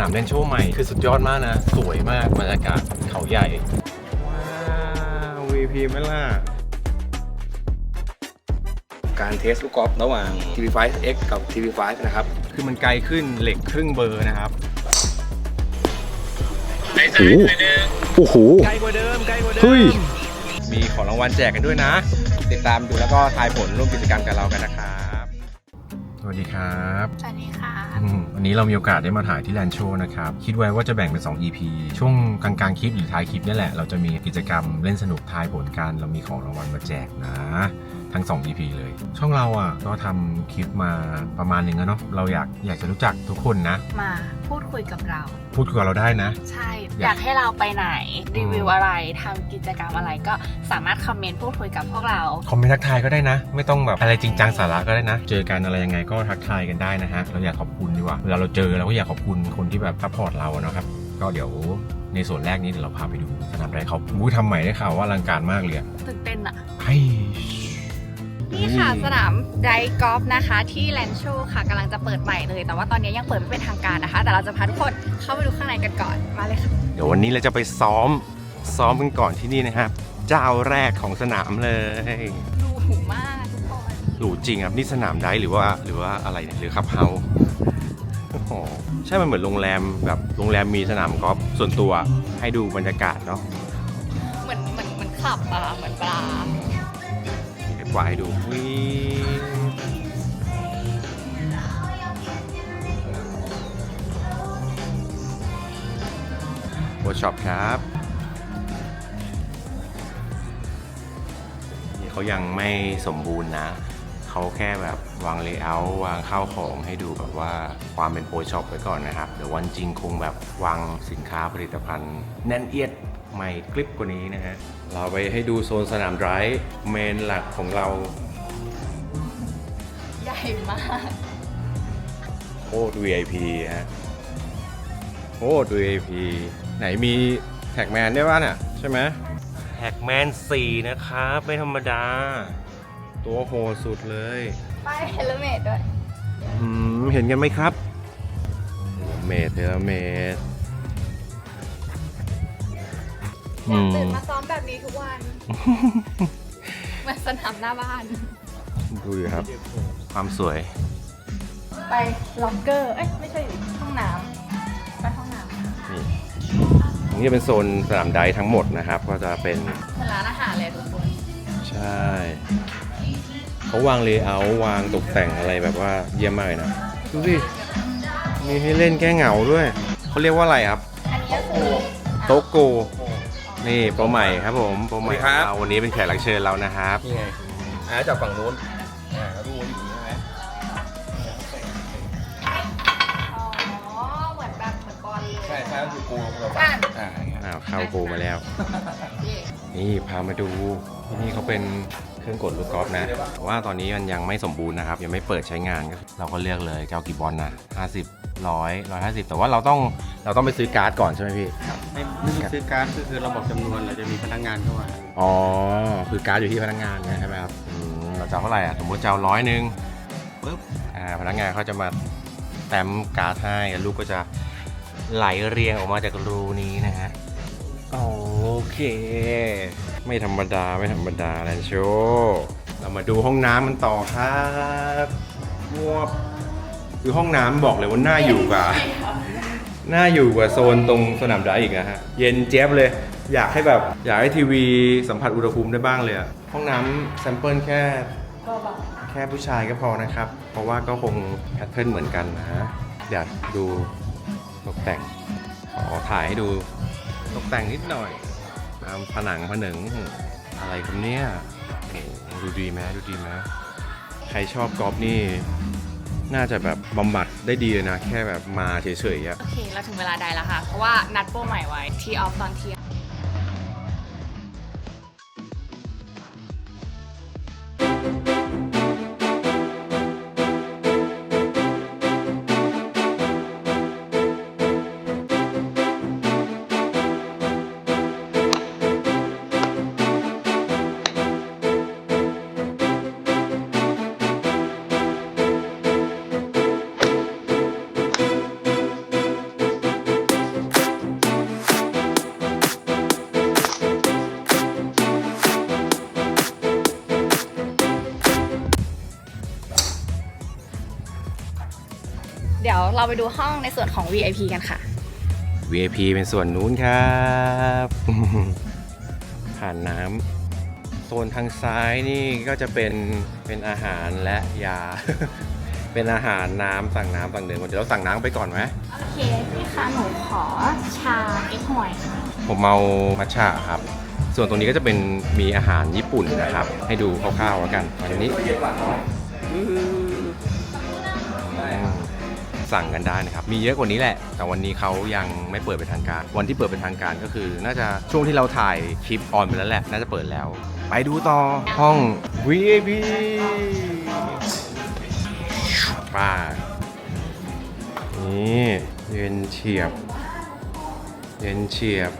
นามเล่นโชว์ใหม่คือสุดยอดมากนะ สวยมากบรรยากาศเขาใหญ่ ว้าว VP ไหมล่ะ การเทสลูกกอล์ฟระหว่าง TV5X กับ TV5 นะครับ คือมันไกลขึ้นเหล็กครึ่งเบอร์นะครับโอ้โหไกลกว่าเดิมไกลกว่าเดิเฮ้ยมีของรางวัลแจกกันด้วยนะ ติดตามดูแล้วก็ทายผลร่วมกิจกรรมกับเรากันนะครับ สวัสดีครับ สวัสดีค่ะ อืมวันนี้เรามีโอกาสได้มาถ่ายที่แลนโชนะครับ คิดไว้ว่าจะแบ่งเป็น 2 EP ช่วงกลางๆคลิปหรือท้ายคลิปนี่แหละ เราจะมีกิจกรรมเล่นสนุกทายผลกัน เรามีของรางวัลมาแจกนะ ทั้ง 2 EP เลย ช่องเราอะก็ทำคลิปมาประมาณหนึงแล้วเนาะเราอยากอยากจะรู้จักทุกคนนะ มาพูดคุยกับเรา พูดคุยกับเราได้นะ ใช่ อยากให้เราไปไหนรีวิวอะไรทำกิจกรรมอะไรก็สามารถคอมเมนต์พูดคุยกับพวกเราคอมเมนต์ทักทายก็ได้นะ ไม่ต้องแบบอะไรจริงจังสาระก็ได้นะ เจอกันอะไรยังไงก็ทักทายกันได้นะฮะเราอยากขอบคุณดีกว่าเวลาเราเจอเราก็อยากขอบคุณคนที่แบบซัพพอร์ตเราอะนะครับก็เดี๋ยวในส่วนแรกนี้เดี๋ยวเราพาไปดูสนามไรเขาอู้ทำใหม่ได้ข่าวว่าอลังการมากเลยอะตื่นเต้นอะไอ้ นี่ค่ะสนามไดกอล์ฟนะคะ ที่แลนด์โชว์ค่ะกำลังจะเปิดใหม่เลย แต่ว่าตอนนี้ยังเปิดไม่เป็นทางการนะคะ แต่เราจะพาทุกคนเข้าไปดูข้างในกันก่อนมาเลยค่ะ เดี๋ยววันนี้เราจะไปซ้อมซ้อมกันก่อนที่นี่นะครับ เจ้าแรกของสนามเลยดูหูมากทุกคนหรูจริงครับนี่สนามไดหรือว่าหรือว่าอะไรเนี่ยหรือคับเฮาส์โอ้โหใช่ มันเหมือนโรงแรมแบบโรงแรมมีสนามกอล์ฟส่วนตัวให้ดูบรรยากาศเนาะ เหมือนเหมือนเหมือนขับอะเหมือน ปลาเดี๋ยวปล่อยให้ดูวิวิร์ช็อปครับนี่เขายังไม่สมบูรณ์นะ เขาแค่แบบวางเลเยอร์วางข้าวของให้ดูแบบว่าความเป็นโปรช็อปไว้ก่อนนะครับ เดี๋ยววันจริงคงแบบวางสินค้าผลิตภัณฑ์แน่นเอียด ใหม่คลิปกว่านี้นะฮะ เราไปให้ดูโซนสนามไดรฟ์เมนหลักของเรา ใหญ่มาก โคตร VIP ฮะ โคตร VIP ไหนมีแท็กแมนได้ป่ะเนี่ยใช่ไหมแท็กแมน4นะครับ ไม่ธรรมดา ตัวโหดสุดเลยไปเฮลเมดด้วย อืม เห็นกันไหมครับเมดเทเลเมด อยากตื่นมาซ้อมแบบนี้ทุกวันเหมือนสนามหน้าบ้าน ดูอยู่ครับ ความสวย ไปล็อกเกอร์ เอ้ยไม่ใช่ห้องน้ำไปห้องน้ำนี่ตรงนี้เป็นโซนสนามไดทั้งหมดนะครับ ก็จะเป็นเหมือนร้านอาหารเลยทุกคนใช่เขาวางเลเยอร์วางตกแต่งอะไรแบบว่าเยี่ยมมากเลยนะดูสิมีให้เล่นแก้เหงาด้วยเขาเรียกว่าอะไรครับ อันนี้ก็คือโตโก นี่โปรใหม่ครับผมโปรใหม่สวัสดีครับของเราวันนี้เป็นแขกรับเชิญเรานะครับนี่ไงอ่าจากฝั่งนู้นอ่าดูอยู่ใช่ไหมอ๋อ เหมือนแบบเหมือนบอลเลยใช่ใช่ก็คือกูเราอะอ่าอย่างเงี้ยอ้าวเข้าโกมาแล้วนี่พามาดูที่นี่เขาเป็นเครื่องกดลูกกอล์ฟนะแต่ว่าตอนนี้มันยังไม่สมบูรณ์นะครับ ยังไม่เปิดใช้งานก็เราก็เลือกเลยจะเอากี่บอลนะ50 100 150แต่ว่าเราต้องเราต้องไปซื้อการ์ดก่อนใช่ไหมพี่ ไม่ไม่ต้องซื้อการ์ดก็คือเราบอกจำนวนเราจะมีพนักงานเข้ามาอ๋อ คือการ์ดอยู่ที่พนักงานนะใช่ไหมครับอืมเราจะเอาเท่าไหร่อะสมมติจะเอาร้อยหนึ่งปุ๊บอ่าพนักงานเขาจะมาแต้มการ์ดให้แล้วลูกก็จะไหลเรียงออกมาจากรูนี้นะฮะโอเค ไม่ธรรมดาไม่ธรรมดาแลนโชเรามาดูห้องน้ำมันต่อครับวบ คือห้องน้ำบอกเลยว่าน่าอยู่กว่า น่าอยู่กว่าโซนตรงสนามดราอีกนะฮะ เย็นเจี๊ยบเลย อยากให้แบบ อยากให้ทีวีสัมผัสอุณหภูมิได้บ้างเลยอะห้องน้ำแซมเปิลแค่ ก็แบบแค่ผู้ชายก็พอนะครับ เพราะว่าก็คงแพทเทิร์นเหมือนกันนะอยากดูตกแต่ง ขอถ่ายให้ดูตกแต่งนิดหน่อยตามผนังผนึงอะไรครับเนี่ยโอ้โหดูดีไหมดูดีไหมใครชอบกอล์ฟนี่ น่าจะแบบบำบัดได้ดีเลยนะ แค่แบบมาเฉยๆอะ โอเค เราถึงเวลาได้แล้วค่ะ เพราะว่านัดโปรใหม่ไว้ที่ออฟตอนเที่ยง เราไปดูห้องในส่วนของ VIP กันค่ะ VIP เป็นส่วนนู้นครับ ผ่านน้ำโซนทางซ้ายนี่ก็จะเป็นเป็นอาหารและยา เป็นอาหารน้ำสั่งน้ำสั่งเดินเดี๋ยวเราสั่งน้ำไปก่อนไหมโอเคพี่คะหนูขอชาเอ็กหอยค่ะผมเมามัทฉะครับ ส่วนตรงนี้ก็จะเป็นมีอาหารญี่ปุ่นนะครับ ให้ดูคร่าวๆแล้วกันวันนี้อืม สั่งกันได้นะครับ มีเยอะกว่านี้แหละ แต่วันนี้เขายังไม่เปิดเป็นทางการ วันที่เปิดเป็นทางการก็คือ น่าจะช่วงที่เราถ่ายคลิปออนไปแล้วแหละ น่าจะเปิดแล้ว ไปดูต่อห้อง VIP ป้านี่เย็นเฉียบ เย็นเฉียบ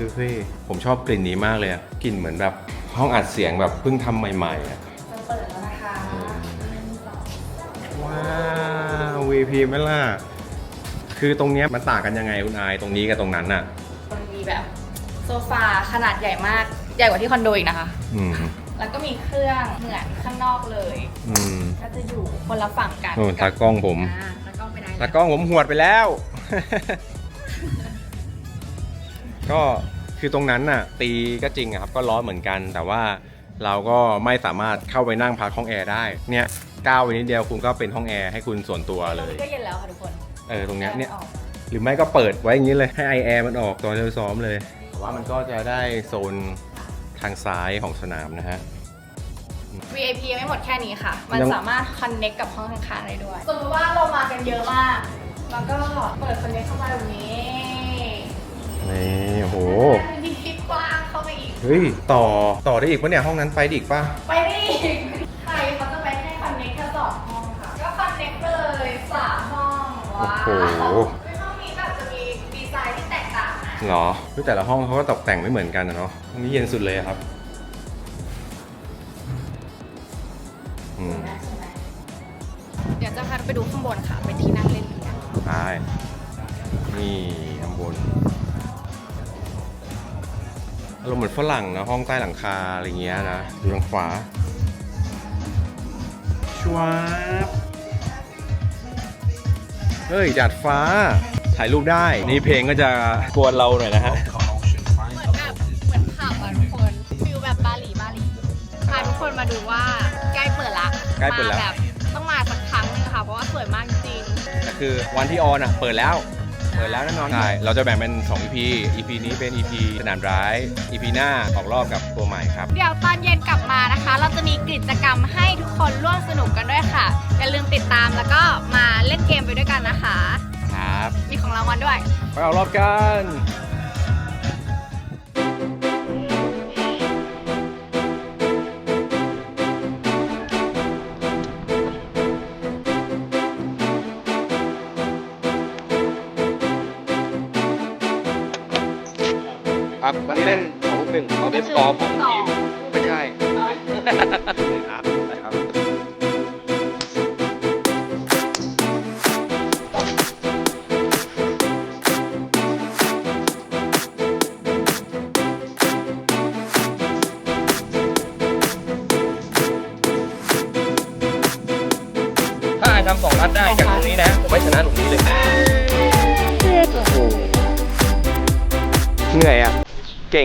ดูสิผมชอบกลิ่นนี้มากเลยอะกลิ่นเหมือนแบบห้องอัดเสียงแบบเพิ่งทำใหม่ๆอะเปิดแล้ว VP ไหมล่ะ คือตรงเนี้ยมันต่างกันยังไงคุณอายตรงนี้กับตรงนั้นอะมันมีแบบโซฟาขนาดใหญ่มาก ใหญ่กว่าที่คอนโดอีกนะคะ อืม แล้วก็มีเครื่องเหมือนข้างนอกเลย อืมก็จะอยู่คนละฝั่งกันโอ้ตากล้องผม อ่าตากล้องไปไหนตากล้องผมหวดไปแล้ว ก็คือตรงนั้นน่ะ ตีก็จริงอะครับ ก็ร้อนเหมือนกัน แต่ว่าเราก็ไม่สามารถเข้าไปนั่งพักห้องแอร์ได้ เนี่ย ก้าวไปนิดเดียวคุณก็เป็นห้องแอร์ให้คุณส่วนตัวเลยก็เย็นแล้วค่ะทุกคนเออตรงเนี้ยเนี่ย ออกหรือไม่ก็เปิดไว้อย่างนี้เลยให้ไอแอร์มันออกตอนเราซ้อมเลยแต่ว่ามันก็จะได้โซนทางซ้ายของสนามนะฮะ VIP ยังไม่หมดแค่นี้ค่ะ มันยัง สามารถ connect กับห้องข้างๆได้ด้วย สมมติว่าเรามากันเยอะมาก แล้วก็เปิด connect เข้ามาแบบนี้นี่โอ้โห มีที่กว้างเข้าไปอีก เฮ้ย ต่อต่อได้อีกปะเนี่ยห้องนั้นไปได้อีกปะ ว้าวในห้องนี้แบบจะมีดีไซน์ที่แตกต่างนะเหรอคือแต่ละห้องเขาก็ตกแต่งไม่เหมือนกันนะเนาะอันนี้เย็นสุดเลยอะครับอืมใช่ไหมเดี๋ยวจะพาไปดูข้างบนค่ะ เป็นที่นั่งเล่นเรือใช่นี่ข้างบนอารมณ์เหมือนฝรั่งนะห้องใต้หลังคาอะไรเงี้ยนะอยู่ทางขวาชวาบ เฮ้ยจัดฟ้า ถ่ายรูปได้ นี่เพลงก็จะกวนเราหน่อยนะฮะ เหมือนแบบเหมือนผับอะทุกคนฟิลแบบบาหลีบาหลีพาทุกคนมาดูว่าใกล้เปิดละใกล้เปิดแล้วมาแบบต้องมาสักครั้งนึงค่ะเพราะว่าสวยมากจริงแต่คือวันที่ออนอะ เปิดแล้ว เปิดแล้วแน่นอนใช่เราจะแบ่งเป็น 2 EP EP นี้เป็น EP สนามร้าย EP หน้าออกรอบกับตัวใหม่ครับ เดี๋ยวตอนเย็นกลับ กิจกรรมให้ทุกคนร่วมสนุกกันด้วยค่ะ อย่าลืมติดตามแล้วก็มาเล่นเกมไปด้วยกันนะคะ ครับมีของรางวัลด้วย ไปเอารอบกันครับวันนี้เล่นสองหนึ่งเอาเบสกอล์ฟของทีมไม่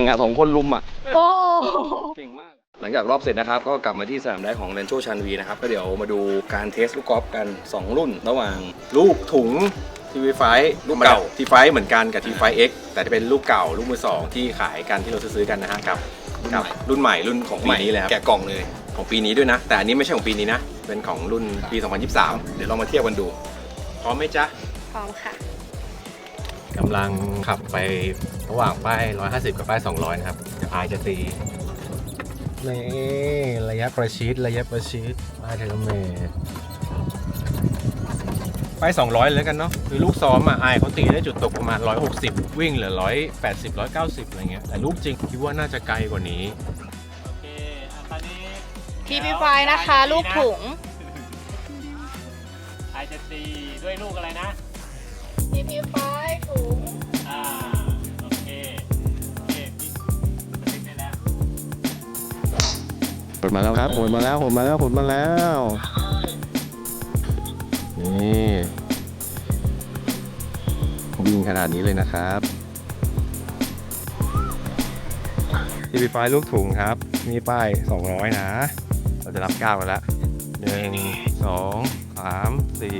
อะสองคนลุมอะ โอ้เก่งมาก หลังจากรอบเสร็จนะครับ ก็กลับมาที่สนามได้ของเรนโชชันวีนะครับ ก็เดี๋ยวมาดูการเทสลูกกอล์ฟกัน 2 รุ่น ระหว่างลูกถุงทีวีไฟลูกเก่าทีไฟเหมือนกันกับทีไฟ X แต่จะเป็นลูกเก่าลูกมือสองที่ขายกันที่เราซื้อๆกันนะฮะกับกับรุ่นใหม่รุ่นของปีนี้เลยครับแกะกล่องเลยของปีนี้ด้วยนะ แต่อันนี้ไม่ใช่ของปีนี้นะ เป็นของรุ่นปี 2023 เดี๋ยวเรามาเทียบกันดู พร้อมไหมจ๊ะ พร้อมค่ะ กำลังขับไประหว่างป้าย 150 กับป้าย 200 นะครับเดี๋ยวอายจะตีนี่ระยะประชิดระยะประชิดป้ายเทเลเมตรป้าย 200 เลยกันเนาะคือลูกซ้อมอะอายเขาตีได้จุดตกประมาณ 160 วิ่งเหลือ 180 190 อะไรเงี้ยแต่ลูกจริงคิดว่าน่าจะไกลกว่านี้โอเคอะตอนนี้ทีพีไฟนะคะ ลูกถุงไอจะตีด้วยลูกอะไรนะ ทีพีไฟถุงอ่าโอเคโอเคพี่บันทึกได้แล้วผลมาแล้วครับผลมาแล้วผลมาแล้วผลมาแล้วนี่วิ่งขนาดนี้เลยนะครับทีวีไฟลูกถุงครับ มีป้าย 200 นะ เราจะรับก้าวกันละหนึ่งสองสามสี่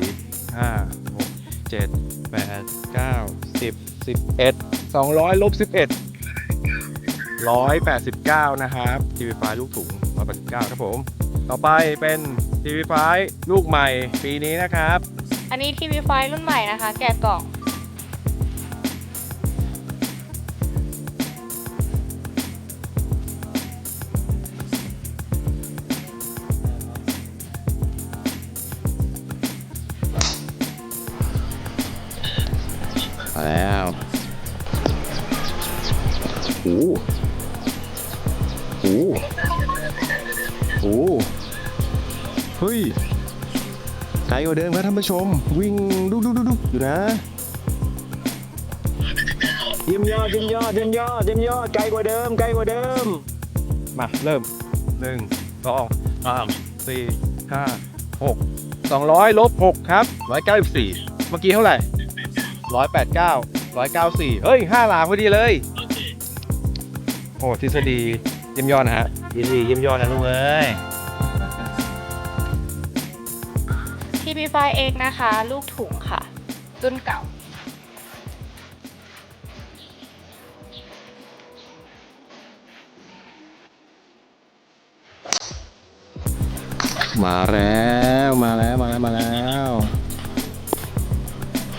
ห้าหกเจ็ด แปดเก้าสิบสิบเอ็ดสองร้อยลบสิบเอ็ดร้อยแปดสิบเก้านะครับทีวีไฟลูกถุงร้อยแปดสิบเก้าครับผม ต่อไปเป็นทีวีไฟลูกใหม่ปีนี้นะครับ อันนี้ทีวีไฟรุ่นใหม่นะคะ แกะกล่อง กลกว่าเดิมครับท่านผู้ชม วิ่งดุกดุกดุกดุกอยู่นะเยี่ยมยอดเยี่ยมยอดเยี่ยมยอดเยี่ยมยอดไกลกว่าเดิมไกลกว่าเดิม มาเริ่มหนึ่งสองสามสี่ห้าหกสองร้อยลบหกครับร้อยเก้าสิบสี่เมื่อกี้เท่าไหร่ร้อยแปดเก้าร้อยเก้าสี่เฮ้ยห้าหลาพอดีเลยโอ้ทฤษฎีเยี่ยมยอดนะฮะทฤษฎีเยี่ยมยอดนะลูกเอ้ย ทีวีไฟเองนะคะ ลูกถุงค่ะ รุ่นเก่า มาแล้วมาแล้วมาแล้วมาแล้ว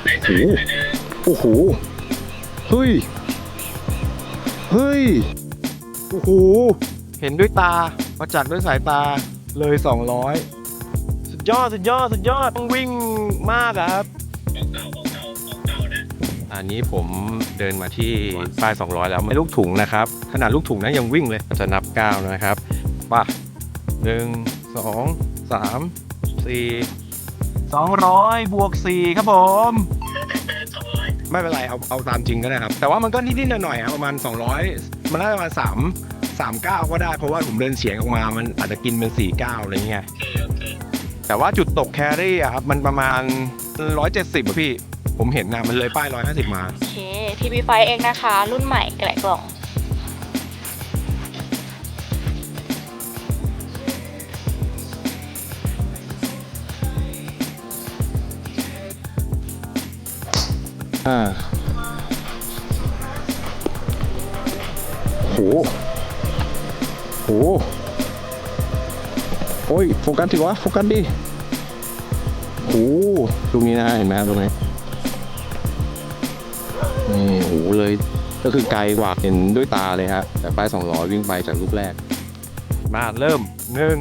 โอ้โหโอ้โหเฮ้ยเฮ้ยโอ้โหเห็นด้วยตาประจักษ์ด้วยสายตาเลย 200สุด ยอดสุดยอดสุดยอดต้องวิ่งมากอะครับ อันนี้ผมเดินมาที่ป้าย 200 แล้วไม่ลูกถุงนะครับ ขนาดลูกถุงนะยังวิ่งเลยจะนับก้าวนะครับป่ะหนึ่งสองสามสี่สองร้อยบวกสี่ครับผม ไม่เป็นไรเอาเอาตามจริงก็ได้ครับ แต่ว่ามันก็นิดๆหน่อยๆครับประมาณ 200 มันน่าจะประมาณ3 3 9ก็ได้เพราะว่าผมเดินเฉียงออกมามันอาจจะกินเป็น4 9อะไรเงี้ย แต่ว่าจุดตกแครี่อะครับมันประมาณ 170อะพี่ ผมเห็นนะมันเลยป้าย 150 มา โอเคทีวีไฟเองนะคะ รุ่นใหม่แกะกล่อง อ่าโหโห โอ้ยโฟกัสสิวะโฟกัสดิโหตรงนี้นะเห็นไหมครับตรงนี้นี่โหเลยก็คือไกลกว่าเห็นด้วยตาเลยฮะแต่ป้ายสองล้อวิ่งไปจากลูกแรก มาเริ่มหนึ่ง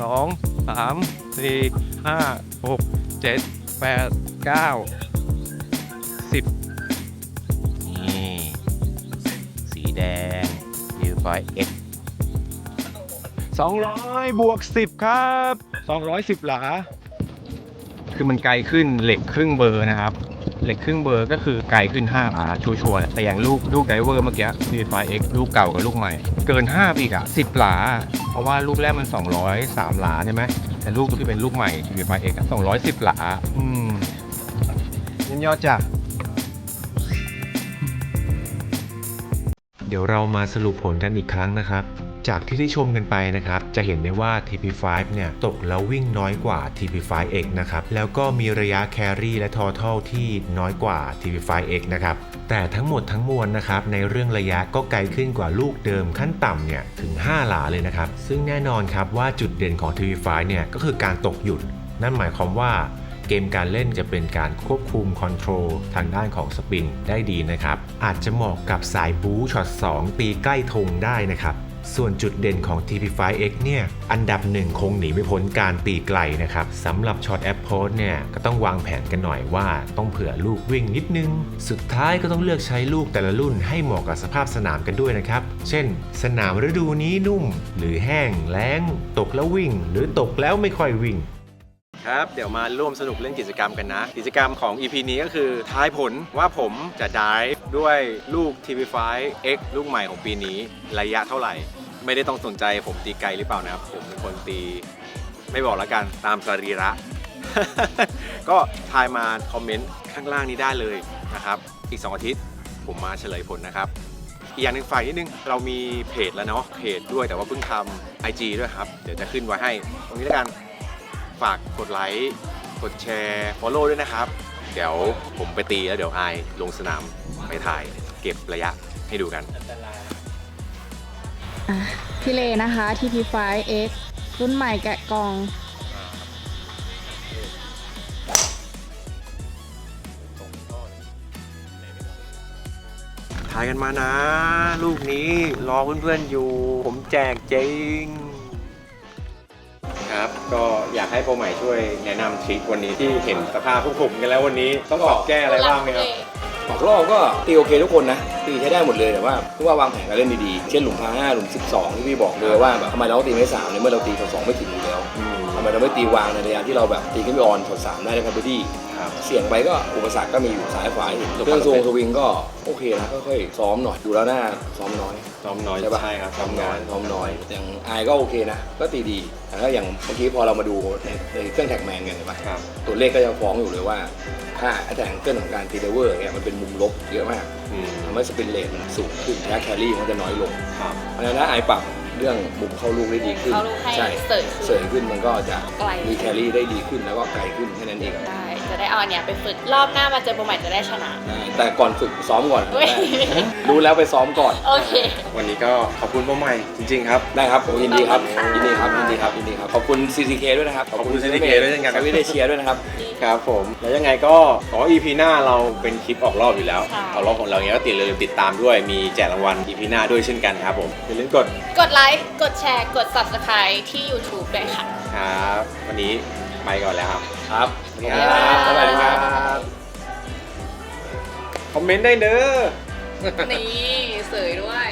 สองสามสี่ห้าหกเจ็ดแปดเก้าสิบนี่สีแดงยูไฟเอ็ก สองร้อยบวกสิบครับสองร้อยสิบหลา คือมันไกลขึ้นเหล็กครึ่งเบอร์นะครับ เหล็กครึ่งเบอร์ก็คือไกลขึ้น5หลาชัวร์ๆแต่อย่างลูกลูกไดเวอร์เมื่อกี้ V5X ลูกเก่ากับลูกใหม่ เกิน5ไปอีกอะ10 หลา เพราะว่าลูกแรกมัน 203 หลาใช่ไหมแต่ลูกที่เป็นลูกใหม่ V5X อะ210 หลา อืมยินยอดจ้ะ เดี๋ยวเรามาสรุปผลกันอีกครั้งนะครับ จากที่ได้ชมกันไปนะครับ จะเห็นได้ว่า TP5 เนี่ยตกแล้ววิ่งน้อยกว่า TP5X นะครับ แล้วก็มีระยะแครี่และทอทัลที่น้อยกว่า TP5X นะครับ แต่ทั้งหมดทั้งมวลนะครับ ในเรื่องระยะก็ไกลขึ้นกว่าลูกเดิมขั้นต่ำเนี่ยถึง 5 หลาเลยนะครับ ซึ่งแน่นอนครับว่าจุดเด่นของ TP5 เนี่ยก็คือการตกหยุด นั่นหมายความว่า เกมการเล่นจะเป็นการควบคุมคอนโทรลทางด้านของสปินได้ดีนะครับ อาจจะเหมาะกับสายบู๊ช็อต2 ตีใกล้ธงได้นะครับ ส่วนจุดเด่นของ TP5X เนี่ย อันดับหนึ่งคงหนีไม่พ้นการตีไกลนะครับสำหรับช็อตแอปโพสเนี่ย ก็ต้องวางแผนกันหน่อยว่าต้องเผื่อลูกวิ่งนิดนึง สุดท้ายก็ต้องเลือกใช้ลูกแต่ละรุ่นให้เหมาะกับสภาพสนามกันด้วยนะครับ เช่น สนามฤดูนี้นุ่ม หรือแห้งแล้ง ตกแล้ววิ่ง หรือตกแล้วไม่ค่อยวิ่ง ครับ เดี๋ยวมาร่วมสนุกเล่นกิจกรรมกันนะ กิจกรรมของ EP นี้ก็คือทายผลว่าผมจะได้ด้วยลูก TV5 X ลูกใหม่ของปีนี้ระยะเท่าไหร่ ไม่ได้ต้องสนใจผมตีไกลหรือเปล่านะครับ ผมเป็นคนตี ไม่บอกแล้วกันตามสรีระ ก็ทายมาคอมเมนต์ข้างล่างนี้ได้เลยนะครับ อีก 2 อาทิตย์ผมมาเฉลยผลนะครับอีกอย่างหนึ่งฝ่ายนิดนึง เรามีเพจแล้วเนาะเพจด้วยแต่ว่าเพิ่งทำ IG ด้วยครับ เดี๋ยวจะขึ้นไว้ให้ ตรงนี้แล้วกัน ฝากกดไลค์กดแชร์ follow ด้วยนะครับ เดี๋ยวผมไปตีแล้วเดี๋ยวอายลงสนามไปถ่าย เก็บระยะให้ดูกันพี่เลนะคะ TP5X รุ่นใหม่แกะกล่อง ถ่ายกันมานะ ลูกนี้รอเพื่อนๆอยู่ ผมแจกจริงครับ ก็อยากให้โปรใหม่ช่วยแนะนำทริควันนี้ที่เห็นสภาพพวกผมกันแล้ววันนี้ต้องปรับแก้อะไรบ้างไหมครับ ออกรอบก็ตีโอเคทุกคนนะตีใช้ได้หมดเลยแต่ว่าผู้ว่าวางแผนการเล่นดีๆ เช่นหลุมพาห้าหลุม 12 ที่พี่บอกเลยว่าแบบทำไมเราต้องตีไม่สามในเมื่อเราตีช็อตสองไม่ถึง ทำไมเราไม่ตีวางในระยะที่เราแบบตีขึ้นไปออนช็อตสามได้ในพับดี้ครับเสี่ยงไปก็อุปสรรคก็มีอยู่ซ้ายขวาเห็นเครื่องทรงสวิงก็โอเคนะค่อยๆซ้อมหน่อยดูแล้วหน้าซ้อมน้อย ซ้อมน้อยใช่ปะใช่ครับซ้อมทำน้งาอยนซ้อมน้อยอย่างไอายก็โอเคนะก็ตีดีแต่ถ้าอย่างเมื่อกี้พอเรามาดูในในเครื่องแท็กแมนกันเห็นปะครับตัวเลขก็ยังฟ้องอยู่เลยว่าค่าแท็กเกิลของการตีเดเวอร์เนี่ยมันเป็นมุมลบเยอะมากอืมทำให้สปินเลทมันสูงขึ้นและแครี่มันจะน้อยลงครับเพราะฉะนั้นถ้าไอายปรับ เรื่องมุมเข้าลูกได้ดีขึ้นเข้าลูกให้ใช่เสยขึ้น เสยขึ้นมันก็จะไกล มีแครี่ได้ดีขึ้นแล้วก็ไกลขึ้นแค่นั้นเอง ได้ จะได้เอาอันเนี้ยไปฝึกรอบหน้ามาเจอโปรใหม่จะได้ชนะได้แต่ก่อนฝึกซ้อมก่อนเว้ย รู้แล้วไปซ้อมก่อน โอเค วันนี้ก็ขอบคุณโปรใหม่จริง ๆ ครับ ได้ครับผมยินดีครับขอบคุณค่ะยินดีครับยินดีครับยินดีครับขอบคุณ CCK ด้วยนะครับขอบคุณ CCK ด้วยเช่นกันวิเดเชียด้วยนะครับครับผมแล้วยังไงก็ขอ EP หน้าเราเป็นคลิปออกรอบอยู่แล้วใช่ออกรอบของเราเนี้ยก็ติดเลยติดตามด้วยมีแจกรางวัล EP หน้าด้วยเช่นกันครับผมอย่าลืมกดกดไลค์ กดแชร์ กด subscribe ที่ YouTube ด้วยค่ะ ครับวันนี้ ไปก่อนแล้วครับ ครับสวัสดีครับบ๊ายบายครับ คอมเมนต์ได้เด้อ นี่เสยด้วย